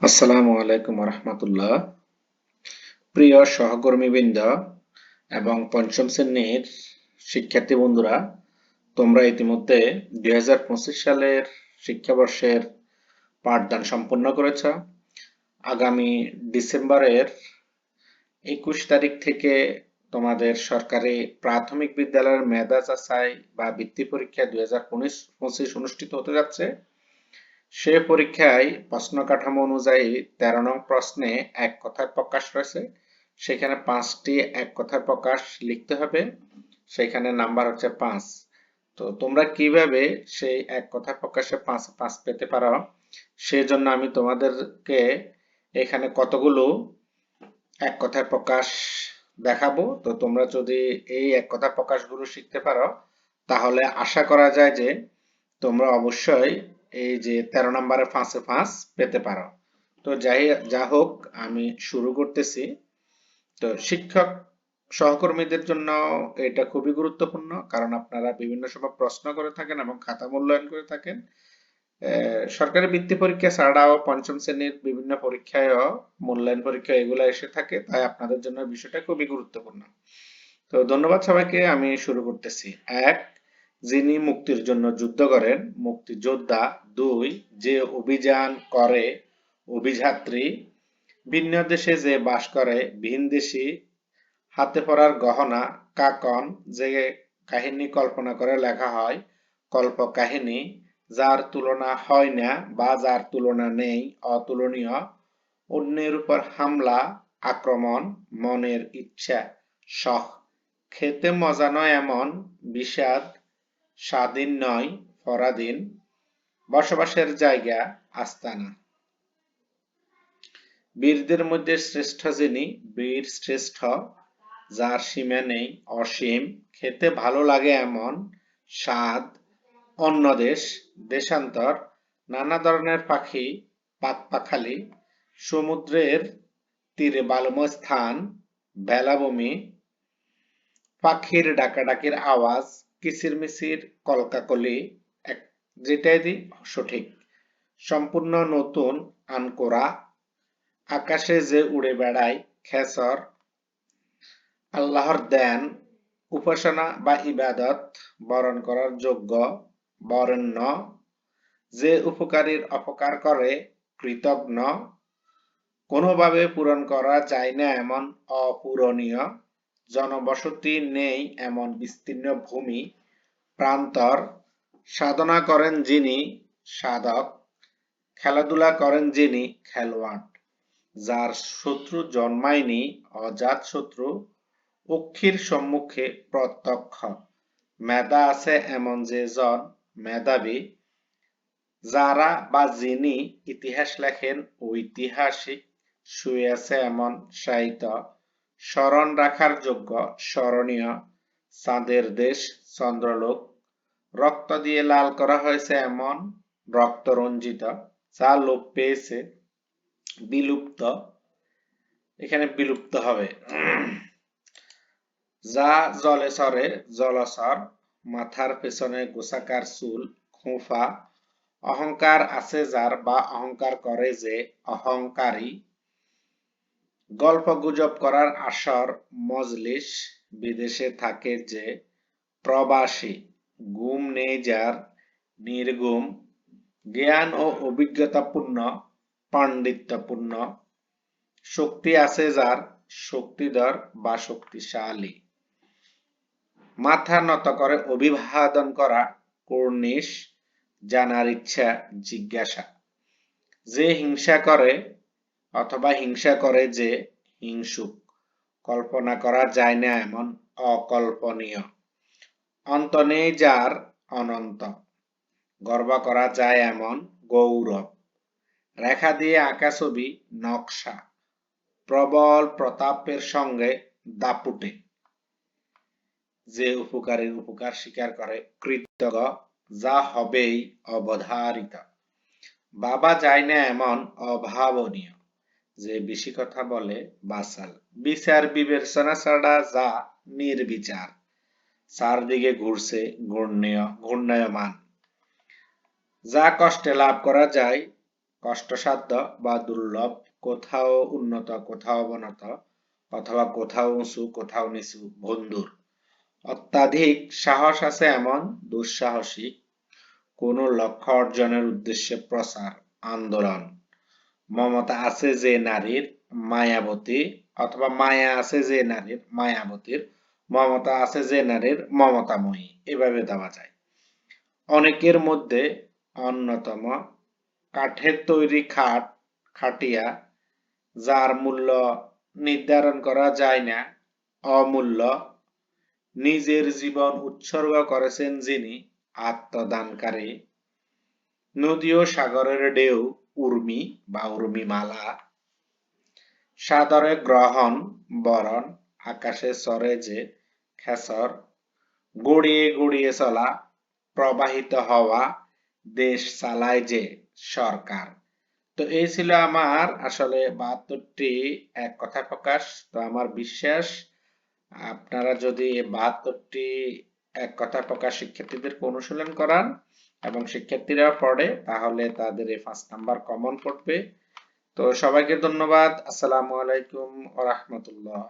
আসসালামু আলাইকুম রহমতুল্লাহ প্রিয় সহকর্মীবৃন্দ এবং পঞ্চম শ্রেণির শিক্ষার্থী বন্ধুরা, তোমরা ইতিমধ্যে দুই সালের শিক্ষাবর্ষের পাঠদান সম্পন্ন করেছ। আগামী ডিসেম্বরের একুশ তারিখ থেকে তোমাদের সরকারি প্রাথমিক বিদ্যালয়ের মেধা যাচাই বা বৃত্তি পরীক্ষা দুই হাজার অনুষ্ঠিত হতে যাচ্ছে। সে পরীক্ষায় প্রশ্ন কাঠামো অনুযায়ী তেরো নং প্রশ্নে এক কথায় প্রকাশ রয়েছে। সেখানে পাঁচটি এক কথায় প্রকাশ লিখতে হবে। সেখানে নাম্বার হচ্ছে পাঁচ। তো তোমরা কীভাবে সেই এক কথায় প্রকাশে পাঁচ পাঁচ পেতে পারো? সেজন্য আমি তোমাদেরকে এখানে কতগুলো এক কথায় প্রকাশ দেখাবো। তো তোমরা যদি এই এক কথা প্রকাশগুলো শিখতে পারো, তাহলে আশা করা যায় যে তোমরা অবশ্যই এই যে তেরো নম্বরে ফাঁসে ফাঁস পেতে পারো। তো যাই, যা হোক, আমি শুরু করতেছি। তো শিক্ষক সহকর্মীদের জন্য এটা খুবই গুরুত্বপূর্ণ, কারণ আপনারা বিভিন্ন সময় প্রশ্ন করে থাকেন এবং খাতা মূল্যায়ন করে থাকেন। সরকারি বৃত্তি পরীক্ষা ছাড়াও পঞ্চম শ্রেণির বিভিন্ন পরীক্ষায়ও মূল্যায়ন পরীক্ষা এগুলো এসে থাকে, তাই আপনাদের জন্য বিষয়টা খুবই গুরুত্বপূর্ণ। তো ধন্যবাদ সবাইকে, আমি শুরু করতেছি। এক যিনি মুক্তির জন্য যুদ্ধ করেন, মুক্তিযোদ্ধা দুই যে অভিযান করে, অভিযাত্রী, ভিন্ন দেশে যে বাস করে, ভিন দেশি হাতে পড়ার গহনা, কাকন যে কাহিনী কল্পনা করে লেখা হয় কল্প কাহিনী যার তুলনা হয় না বা যার তুলনা নেই, অতুলনীয়, অন্যের উপর হামলা, আক্রমণ, মনের ইচ্ছা, শখ। খেতে মজা নয় এমন বিষাদ স্বাধীন নয়, পরাধীন। বসবাসের জায়গা আস্তানা। বীরদের মধ্যে শ্রেষ্ঠ যিনি, বীর শ্রেষ্ঠ, যার সীমা নেই, অসীম। খেতে ভালো লাগে এমন স্বাদ, অন্য দেশ, দেশান্তর। নানা ধরনের পাখি পাখালি সমুদ্রের তীরে বালুময় স্থান বেলাভূমি পাখির ডাকাডাকির আওয়াজ কিচিরমিচির কলকাকলি। যেটাই সঠিক। সম্পূর্ণ নতুন আনকোরা। আকাশে যে উড়ে বেড়ায়, খেসর। আল্লাহর দেন, উপাসনা বা ইবাদত বরণ করার যোগ্য, বরেণ্য। যে উপকারীর অপকার করে, কৃতজ্ঞ। কোনোভাবে পূরণ করা যায় না এমন অপূরণীয়। জনবসতি নেই এমন বিস্তীর্ণ ভূমি প্রান্তর সাধনা করেন যিনি সাধক, খেলাধুলা করেন যিনি খেলোয়াড়। যার শত্রু জন্মায়নি, অজাত শত্রু অক্ষির সম্মুখে প্রত্যক্ষ। মেধা আছে এমন যে জন মেধাবী, যারা বা যিনি ইতিহাস লেখেন ঐতিহাসিক, শুয়ে আছে এমন সাহিত্য স্মরণ রাখার যোগ্য স্মরণীয় চাঁদের দেশ চন্দ্রলোক। রক্ত দিয়ে লাল করা হয়েছে এমন রক্ত রঞ্জিত যা লোপ পেয়েছে বিলুপ্ত। এখানে বিলুপ্ত হবে। যা জলে সরে জলসর, মাথার পেছনে গোসাকার চুল, খোঁফা, অহংকার আছে যার বা অহংকার করে যে অহংকারী গল্প গুজব করার আসর মজলিস বিদেশে থাকে যে প্রবাসী, গুম নেই যার, নির্গুম, জ্ঞান ও অভিজ্ঞতাপূর্ণ, পাণ্ডিত্যপূর্ণ, শক্তি আছে যার, শক্তিধর বা শক্তিশালী। মাথা নত করে অভিবাদন করা কর্নিশ, জানার ইচ্ছা, জিজ্ঞাসা। যে হিংসা করে অথবা হিংসা করে যে হিংসুক। কল্পনা করা যায় না এমন অকল্পনীয়। অন্ত নেই যার অনন্ত। গর্ব করা যায় এমন গৌরব। রেখা দিয়ে আঁকা ছবি নকশা। প্রবল প্রতাপের সঙ্গে দাপুটে। যে উপকারীর উপকার স্বীকার করে, কৃতজ্ঞ, যা হবেই অবধারিত। বাবা যায় না এমন অভাবনীয়। যে বেশি কথা বলে বাসাল বিচার, বিবেচনা ছাড়া যা নির্বিচার চারদিকে ঘুরছে ঘূর্ণীয় ঘূর্ণায়মান। যা কষ্টে লাভ করা যায়, কষ্টসাধ্য বা দুর্লভ, কোথাও উন্নত, কোথাও অবনত, অথবা কোথাও উঁচু, কোথাও নিচু বন্ধুর অত্যাধিক সাহস আছে এমন দুঃসাহসিক, কোন লক্ষ্য অর্জনের উদ্দেশ্যে প্রচার, আন্দোলন। মমতা আছে যে নারীর মায়াবতী অথবা মায়া আছে যে নারীর মায়াবতীর, মমতা আছে যে নারীর মমতাময়ী, এভাবে দেওয়া যায়। অনেকের মধ্যে অন্যতম কাঠের তৈরি খাট, খাটিয়া, যার মূল্য নির্ধারণ করা যায় না, অমূল্য, নিজের জীবন উৎসর্গ করেছেন যিনি, আত্মদানকারী। নদী ও সাগরের ঢেউ উর্মি বা উর্মিমালা। সাদরে গ্রহণ, বরণ, আকাশে সরে যে খেসর, গড়িয়ে গড়িয়ে চলা, প্রবাহিত হওয়া, দেশ চালায় যে সরকার। তো এই ছিল আমার আসলে বাহাত্তরটি এক কথা প্রকাশ। তো আমার বিশ্বাস, আপনারা যদি বাহাত্তরটি এক কথা প্রকাশ শিক্ষার্থীদেরকে অনুশীলন করান এবং শিক্ষার্থীরা পড়ে, তাহলে তাদের এই ফার্স্ট নাম্বার কমন পড়বে। তো সবাইকে ধন্যবাদ। আসসালামু আলাইকুম রাহমাতুল্লাহ।